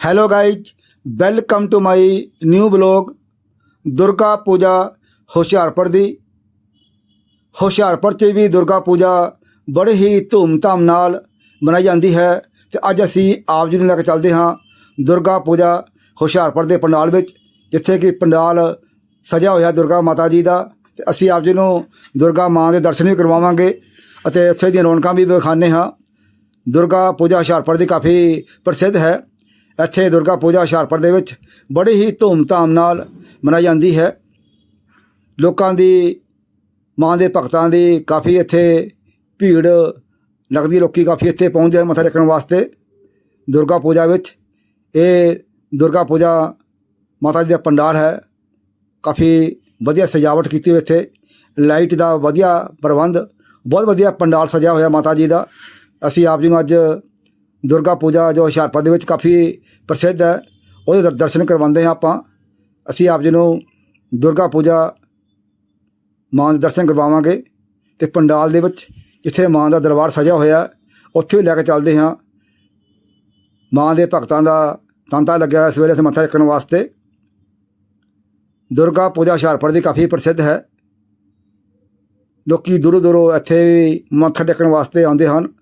Hello guys welcome to my new blog Durga Puja Hoshiarpur ਦੀ ਹੁਸ਼ਿਆਰਪੁਰ 'ਚ ਵੀ ਦੁਰਗਾ ਪੂਜਾ ਬੜੇ ਹੀ ਧੂਮਧਾਮ ਨਾਲ ਮਨਾਈ ਜਾਂਦੀ ਹੈ ਤੇ ਅੱਜ ਅਸੀਂ ਆਪ ਜੀ ਨੂੰ ਲੈ ਕੇ ਚੱਲਦੇ ਹਾਂ ਦੁਰਗਾ ਪੂਜਾ ਹੁਸ਼ਿਆਰਪੁਰ ਦੇ ਪੰਡਾਲ ਵਿੱਚ, ਜਿੱਥੇ ਕਿ ਪੰਡਾਲ ਸਜਿਆ ਹੋਇਆ ਦੁਰਗਾ ਮਾਤਾ ਜੀ ਦਾ ਤੇ ਅਸੀਂ ਆਪ ਜੀ ਨੂੰ ਦੁਰਗਾ ਮਾਂ ਦੇ ਦਰਸ਼ਨ ਵੀ ਕਰਵਾਵਾਂਗੇ ਅਤੇ ਉੱਥੇ ਦੀਆਂ ਰੌਣਕਾਂ ਵੀ ਵਿਖਾਣੇ ਹਾਂ। ਦੁਰਗਾ ਪੂਜਾ ਹੁਸ਼ਿਆਰਪੁਰ ਦੀ ਕਾਫੀ ਪ੍ਰਸਿੱਧ ਹੈ। ਇੱਥੇ ਦੁਰਗਾ ਪੂਜਾ ਹੁਸ਼ਿਆਰਪੁਰ ਦੇ ਵਿੱਚ ਬੜੀ ਹੀ ਧੂਮ-ਧਾਮ ਨਾਲ ਮਨਾਈ ਜਾਂਦੀ ਹੈ। ਲੋਕਾਂ ਦੀ, ਮਾਂ ਦੇ ਭਗਤਾਂ ਦੀ ਕਾਫੀ ਇੱਥੇ ਭੀੜ ਲੱਗਦੀ ਹੈ। ਲੋਕੀ ਕਾਫੀ ਇੱਥੇ ਪਹੁੰਚਦੇ ਮੱਥਾ ਟੇਕਣ ਵਾਸਤੇ ਦੁਰਗਾ ਪੂਜਾ ਵਿੱਚ। ਇਹ ਦੁਰਗਾ ਪੂਜਾ ਮਾਤਾ ਜੀ ਦਾ ਪੰਡਾਲ ਹੈ। ਕਾਫੀ ਵਧੀਆ ਸਜਾਵਟ ਕੀਤੀ ਹੋਈ ਇੱਥੇ। ਲਾਈਟ ਦਾ ਵਧੀਆ ਪ੍ਰਬੰਧ, ਬਹੁਤ ਵਧੀਆ ਪੰਡਾਲ ਸਜਿਆ ਹੋਇਆ ਮਾਤਾ ਜੀ ਦਾ। ਅਸੀਂ ਆਪ ਜੀ ਨੂੰ ਅੱਜ ਦੁਰਗਾ ਪੂਜਾ ਜੋ ਹੁਸ਼ਿਆਰਪੁਰ ਦੇ ਵਿੱਚ ਕਾਫੀ ਪ੍ਰਸਿੱਧ ਹੈ, ਉਹਦੇ ਦਰ- ਦਰਸ਼ਨ ਕਰਵਾਉਂਦੇ ਹਾਂ ਆਪਾਂ। ਅਸੀਂ ਆਪ ਜੀ ਨੂੰ ਦੁਰਗਾ ਪੂਜਾ ਮਾਂ ਦੇ ਦਰਸ਼ਨ ਕਰਵਾਵਾਂਗੇ ਤੇ ਪੰਡਾਲ ਦੇ ਵਿੱਚ, ਜਿੱਥੇ ਮਾਂ ਦਾ ਦਰਬਾਰ ਸਜਿਆ ਹੋਇਆ ਉੱਥੇ ਵੀ ਲੈ ਕੇ ਚੱਲਦੇ ਹਾਂ। ਮਾਂ ਦੇ ਭਗਤਾਂ ਦਾ ਤਾਂਤਾ ਲੱਗਿਆ ਹੋਇਆ ਸਵੇਰੇ ਇੱਥੇ ਮੱਥਾ ਟੇਕਣ ਵਾਸਤੇ। ਦੁਰਗਾ ਪੂਜਾ ਹੁਸ਼ਿਆਰਪੁਰ ਦੀ ਕਾਫੀ ਪ੍ਰਸਿੱਧ ਹੈ। ਲੋਕੀ ਦੂਰੋਂ ਦੂਰੋਂ ਇੱਥੇ ਵੀ ਮੱਥਾ ਟੇਕਣ ਵਾਸਤੇ ਆਉਂਦੇ ਹਨ।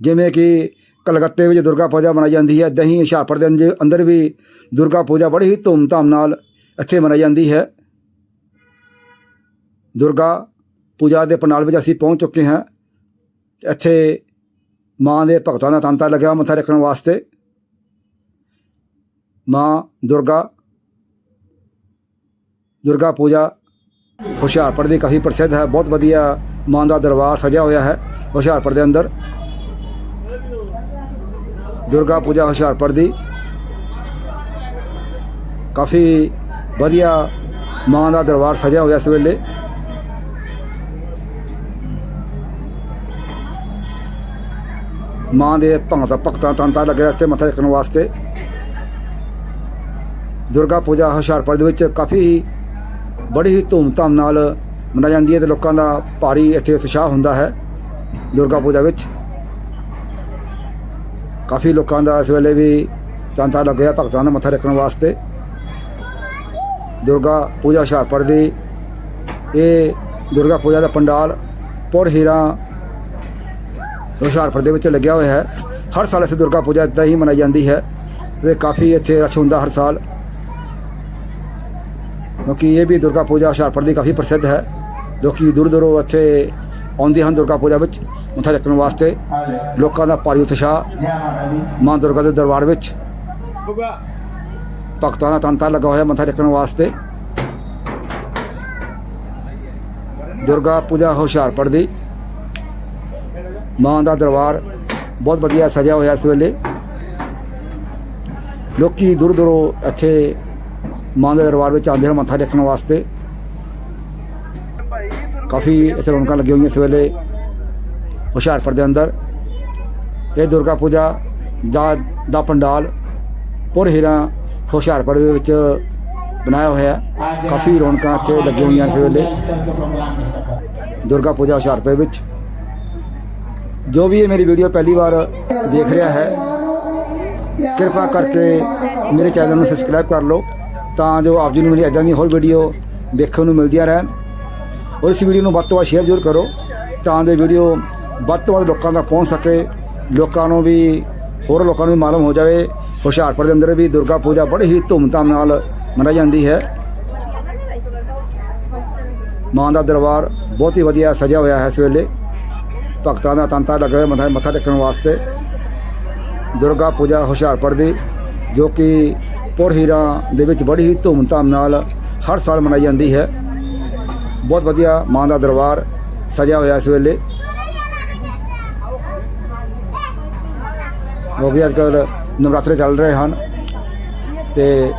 ਜਿਵੇਂ ਕਿ ਕਲਕੱਤੇ ਵਿੱਚ ਦੁਰਗਾ ਪੂਜਾ ਮਨਾਈ ਜਾਂਦੀ ਹੈ। ਦਹੀਂ, ਹੁਸ਼ਿਆਰਪੁਰ ਦੇ ਅੰਜ- ਅੰਦਰ ਵੀ ਦੁਰਗਾ ਪੂਜਾ ਬੜੀ ਹੀ ਧੂਮਧਾਮ ਨਾਲ ਇੱਥੇ ਮਨਾਈ ਜਾਂਦੀ ਹੈ। ਦੁਰਗਾ ਪੂਜਾ ਦੇ ਪੰਡਾਲ ਵਿੱਚ ਅਸੀਂ ਪਹੁੰਚ ਚੁੱਕੇ ਹਾਂ। ਇੱਥੇ ਮਾਂ ਦੇ ਭਗਤਾਂ ਦਾ ਤਾਂਤਾ ਲੱਗਿਆ ਮੱਥਾ ਟੇਕਣ ਵਾਸਤੇ। ਮਾਂ ਦੁਰਗਾ ਦੁਰਗਾ ਪੂਜਾ ਹੁਸ਼ਿਆਰਪੁਰ ਦੀ ਕਾਫੀ ਪ੍ਰਸਿੱਧ ਹੈ। ਬਹੁਤ ਵਧੀਆ ਮਾਂ ਦਾ ਦਰਬਾਰ ਸਜਿਆ ਹੋਇਆ ਹੈ ਹੁਸ਼ਿਆਰਪੁਰ ਦੇ ਅੰਦਰ। ਦੁਰਗਾ ਪੂਜਾ ਹੁਸ਼ਿਆਰਪੁਰ ਦੀ ਕਾਫੀ ਵਧੀਆ ਮਾਂ ਦਾ ਦਰਬਾਰ ਸਜਿਆ ਹੋਇਆ ਇਸ ਵੇਲੇ ਮਾਂ ਦੇ ਭਗਤਾਂ ਭਗਤਾਂ ਤਾਂਤਾ ਲੱਗਿਆ ਇਸ ਮੱਥਾ ਟੇਕਣ ਵਾਸਤੇ ਦੁਰਗਾ ਪੂਜਾ ਹੁਸ਼ਿਆਰਪੁਰ ਦੇ ਵਿੱਚ ਕਾਫੀ ਬੜੀ ਹੀ ਧੂਮਧਾਮ ਨਾਲ ਮਨਾਈ ਜਾਂਦੀ ਹੈ ਤੇ ਲੋਕਾਂ ਦਾ ਭਾਰੀ ਇੱਥੇ ਉਤਸ਼ਾਹ ਹੁੰਦਾ ਹੈ ਦੁਰਗਾ ਪੂਜਾ ਵਿੱਚ ਕਾਫੀ ਲੋਕਾਂ ਦਾ ਇਸ ਵੇਲੇ ਵੀ ਤਾਂਤਾ ਲੱਗਿਆ ਭਗਤਾਂ ਦਾ ਮੱਥਾ ਟੇਕਣ ਵਾਸਤੇ। ਦੁਰਗਾ ਪੂਜਾ ਹੁਸ਼ਿਆਰਪੁਰ ਦੀ, ਇਹ ਦੁਰਗਾ ਪੂਜਾ ਦਾ ਪੰਡਾਲ ਪੁਰ ਹੀਰਾ ਹੁਸ਼ਿਆਰਪੁਰ ਦੇ ਵਿੱਚ ਲੱਗਿਆ ਹੋਇਆ ਹੈ। ਹਰ ਸਾਲ ਇੱਥੇ ਦੁਰਗਾ ਪੂਜਾ ਇੱਦਾਂ ਹੀ ਮਨਾਈ ਜਾਂਦੀ ਹੈ ਤੇ ਕਾਫੀ ਇੱਥੇ ਰਸ਼ ਹੁੰਦਾ ਹਰ ਸਾਲ। ਕਿਉਂਕਿ ਇਹ ਵੀ ਦੁਰਗਾ ਪੂਜਾ ਹੁਸ਼ਿਆਰਪੁਰ ਦੀ ਕਾਫੀ ਪ੍ਰਸਿੱਧ ਹੈ ਲੋਕੀ ਦੂਰ ਦੂਰੋਂ ਇੱਥੇ ਆਉਂਦੇ ਹਨ ਦੁਰਗਾ ਪੂਜਾ ਵਿੱਚ ਮੱਥਾ ਟੇਕਣ ਵਾਸਤੇ। ਲੋਕਾਂ ਦਾ ਭਾਰੀ ਉਤਸ਼ਾਹ ਮਾਂ ਦੁਰਗਾ ਦੇ ਦਰਬਾਰ ਵਿੱਚ। ਭਗਤਾਂ ਦਾ ਤਾਂਤਾ ਲੱਗਾ ਹੋਇਆ ਮੱਥਾ ਟੇਕਣ ਵਾਸਤੇ। ਦੁਰਗਾ ਪੂਜਾ ਹੁਸ਼ਿਆਰਪੁਰ ਦੀ ਮਾਂ ਦਾ ਦਰਬਾਰ ਬਹੁਤ ਵਧੀਆ ਸਜਿਆ ਹੋਇਆ ਇਸ ਵੇਲੇ। ਲੋਕੀ ਦੂਰ ਦੂਰੋਂ ਇੱਥੇ ਮਾਂ ਦੇ ਦਰਬਾਰ ਵਿੱਚ ਆਉਂਦੇ ਹਨ ਮੱਥਾ ਟੇਕਣ ਵਾਸਤੇ। ਕਾਫੀ ਇੱਥੇ ਰੌਣਕਾਂ ਲੱਗੀਆਂ ਹੋਈਆਂ ਇਸ ਵੇਲੇ ਹੁਸ਼ਿਆਰਪੁਰ ਦੇ ਅੰਦਰ। ਇਹ ਦੁਰਗਾ ਪੂਜਾ ਦਾ ਦਾ ਪੰਡਾਲ ਪੁਰ ਹੀਰਾ ਹੁਸ਼ਿਆਰਪੁਰ ਦੇ ਵਿੱਚ ਬਣਾਇਆ ਹੋਇਆ। ਕਾਫੀ ਰੌਣਕਾਂ ਇੱਥੇ ਲੱਗੀਆਂ ਹੋਈਆਂ ਇਸ ਵੇਲੇ। ਦੁਰਗਾ ਪੂਜਾ ਹੁਸ਼ਿਆਰਪੁਰ ਵਿੱਚ। ਜੋ ਵੀ ਇਹ ਮੇਰੀ ਵੀਡੀਓ ਪਹਿਲੀ ਵਾਰ ਦੇਖ ਰਿਹਾ ਹੈ, ਕਿਰਪਾ ਕਰਕੇ ਮੇਰੇ ਚੈਨਲ ਨੂੰ ਸਬਸਕ੍ਰਾਈਬ ਕਰ ਲਓ, ਤਾਂ ਜੋ ਆਪ ਜੀ ਨੂੰ ਮੇਰੀ ਇਦਾਂ ਦੀ ਹੋਰ ਵੀਡੀਓ ਦੇਖਣ ਨੂੰ ਮਿਲਦੀਆਂ ਰਹਿਣ। ਔਰ ਇਸ ਵੀਡੀਓ ਨੂੰ ਵੱਧ ਤੋਂ ਵੱਧ ਸ਼ੇਅਰ ਜ਼ਰੂਰ ਕਰੋ ਤਾਂ ਜੋ ਵੀਡੀਓ ਵੱਧ ਤੋਂ ਵੱਧ ਲੋਕਾਂ ਤੱਕ ਪਹੁੰਚ ਸਕੇ, ਲੋਕਾਂ ਨੂੰ ਵੀ, ਹੋਰ ਲੋਕਾਂ ਨੂੰ ਵੀ ਮਾਲੂਮ ਹੋ ਜਾਵੇ। ਹੁਸ਼ਿਆਰਪੁਰ ਦੇ ਅੰਦਰ ਵੀ ਦੁਰਗਾ ਪੂਜਾ ਬੜੀ ਹੀ ਧੂਮਧਾਮ ਨਾਲ ਮਨਾਈ ਜਾਂਦੀ ਹੈ। ਮਾਂ ਦਾ ਦਰਬਾਰ ਬਹੁਤ ਹੀ ਵਧੀਆ ਸਜਿਆ ਹੋਇਆ ਹੈ ਇਸ ਵੇਲੇ। ਭਗਤਾਂ ਦਾ ਤਾਂਤਾ ਲੱਗਾ ਹੋਇਆ ਮੱਥਾ ਮੱਥਾ ਟੇਕਣ ਵਾਸਤੇ। ਦੁਰਗਾ ਪੂਜਾ ਹੁਸ਼ਿਆਰਪੁਰ ਦੀ, ਜੋ ਕਿ ਪੁਰ ਹੀਰਾ ਦੇ ਵਿੱਚ ਬੜੀ ਹੀ ਧੂਮਧਾਮ ਨਾਲ ਹਰ ਸਾਲ ਮਨਾਈ ਜਾਂਦੀ ਹੈ। ਬਹੁਤ ਵਧੀਆ ਮਾਂ ਦਾ ਦਰਬਾਰ ਸਜਿਆ ਹੋਇਆ ਇਸ ਵੇਲੇ। ਹੋ ਗਿਆ ਅੱਜ ਕੱਲ੍ਹ ਨਵਰਾਤਰੇ ਚੱਲ ਰਹੇ ਹਨ ਤੇ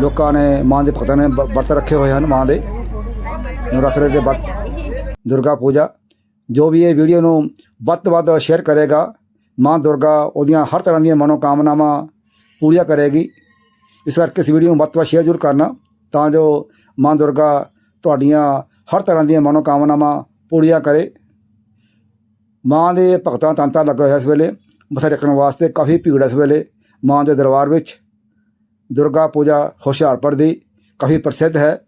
ਲੋਕਾਂ ਨੇ ਮਾਂ ਦੇ ਭਗਤਾਂ ਨੇ ਵਰਤ ਰੱਖੇ ਹੋਏ ਹਨ ਮਾਂ ਦੇ। ਨਵਰਾਤਰੇ ਦੇ ਵਰਤ, ਦੁਰਗਾ ਪੂਜਾ, ਜੋ ਵੀ ਇਹ ਵੀਡੀਓ ਨੂੰ ਵੱਧ ਤੋਂ ਵੱਧ ਸ਼ੇਅਰ ਕਰੇਗਾ, ਮਾਂ ਦੁਰਗਾ ਉਹਦੀਆਂ ਹਰ ਤਰ੍ਹਾਂ ਦੀਆਂ ਮਨੋਕਾਮਨਾਵਾਂ ਪੂਰੀਆਂ ਕਰੇਗੀ। ਇਸ ਕਰਕੇ ਇਸ ਵੀਡੀਓ ਨੂੰ ਵੱਧ ਤੋਂ ਵੱਧ ਸ਼ੇਅਰ ਜ਼ਰੂਰ ਕਰਨਾ, ਤਾਂ ਜੋ ਮਾਂ ਦੁਰਗਾ ਤੁਹਾਡੀਆਂ ਹਰ ਤਰ੍ਹਾਂ ਦੀਆਂ ਮਨੋਕਾਮਨਾਵਾਂ ਪੂਰੀਆਂ ਕਰੇ। ਮਾਂ ਦੇ ਭਗਤਾਂ ਤਾਂਤਾ ਲੱਗਾ ਹੋਇਆ ਇਸ ਵੇਲੇ, ਮੱਥਾ ਟੇਕਣ ਵਾਸਤੇ ਕਾਫੀ ਭੀੜ ਇਸ ਵੇਲੇ ਮਾਂ ਦੇ ਦਰਬਾਰ ਵਿੱਚ। ਦੁਰਗਾ ਪੂਜਾ ਹੁਸ਼ਿਆਰਪੁਰ ਦੀ ਕਾਫੀ ਪ੍ਰਸਿੱਧ ਹੈ।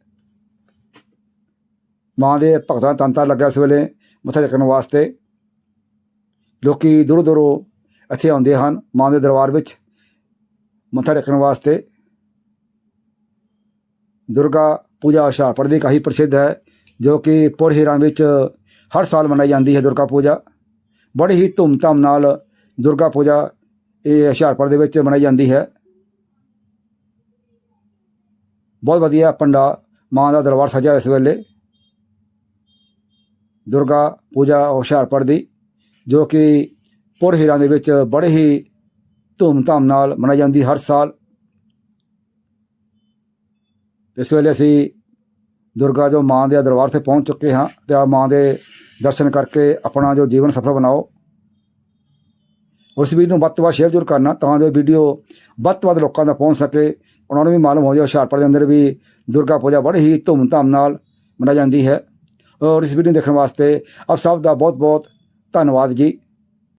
ਮਾਂ ਦੇ ਭਗਤਾਂ ਦਾ ਤਾਂਤਾ ਲੱਗਾ ਇਸ ਵੇਲੇ ਮੱਥਾ ਟੇਕਣ ਵਾਸਤੇ। ਲੋਕੀ ਦੂਰੋਂ ਦੂਰੋਂ ਇੱਥੇ ਆਉਂਦੇ ਹਨ ਮਾਂ ਦੇ ਦਰਬਾਰ ਵਿੱਚ ਮੱਥਾ ਟੇਕਣ ਵਾਸਤੇ। ਦੁਰਗਾ ਪੂਜਾ ਹੁਸ਼ਿਆਰਪੁਰ ਦੀ ਕਾਫੀ ਪ੍ਰਸਿੱਧ ਹੈ, ਜੋ ਕਿ ਪੁਰ ਹੀਰਾਂ ਵਿੱਚ ਹਰ ਸਾਲ ਮਨਾਈ ਜਾਂਦੀ ਹੈ ਦੁਰਗਾ ਪੂਜਾ। ਬੜੀ ਹੀ ਧੂਮਧਾਮ ਨਾਲ ਦੁਰਗਾ ਪੂਜਾ ਇਹ ਹੁਸ਼ਿਆਰਪੁਰ ਦੇ ਵਿੱਚ ਮਨਾਈ ਜਾਂਦੀ ਹੈ। ਬਹੁਤ ਵਧੀਆ ਪੰਡਾ ਮਾਂ ਦਾ ਦਰਬਾਰ ਸਜਿਆ ਇਸ ਵੇਲੇ। ਦੁਰਗਾ ਪੂਜਾ ਹੁਸ਼ਿਆਰਪੁਰ ਦੀ, ਜੋ ਕਿ ਪੁਰ ਹੀਰਾਂ ਦੇ ਵਿੱਚ ਬੜੇ ਹੀ ਧੂਮਧਾਮ ਨਾਲ ਮਨਾਈ ਜਾਂਦੀ ਹਰ ਸਾਲ। ਇਸ ਵੇਲੇ ਅਸੀਂ ਦੁਰਗਾ ਜੋ ਮਾਂ ਦੇ ਦਰਬਾਰ ਤੇ ਪਹੁੰਚ ਚੁੱਕੇ ਹਾਂ ਤੇ ਆ ਮਾਂ ਦੇ ਦਰਸ਼ਨ ਕਰਕੇ ਆਪਣਾ ਜੋ ਜੀਵਨ ਸਫਲ ਬਣਾਓ। ਉਸ ਵੀਡੀਓ ਨੂੰ ਵੱਧ ਤੋਂ ਵੱਧ ਸ਼ੇਅਰ ਜ਼ਰੂਰ ਕਰਨਾ ਤਾਂ ਜੋ ਵੀਡੀਓ ਵੱਧ ਤੋਂ ਵੱਧ ਲੋਕਾਂ ਤੱਕ ਪਹੁੰਚ ਸਕੇ। ਉਹਨਾਂ ਨੂੰ ਵੀ ਮਾਲੂਮ ਹੋ ਜਾਵੇ ਹੁਸ਼ਿਆਰਪੁਰ ਦੇ ਅੰਦਰ ਵੀ ਦੁਰਗਾ ਪੂਜਾ ਬੜੀ ਹੀ ਧੂਮਧਾਮ ਨਾਲ ਮਨਾਈ ਜਾਂਦੀ ਹੈ। ਔਰ ਇਸ ਵੀਡੀਓ ਨੂੰ ਦੇਖਣ ਵਾਸਤੇ ਆਪ ਸਭ ਦਾ ਬਹੁਤ ਬਹੁਤ ਧੰਨਵਾਦ ਜੀ।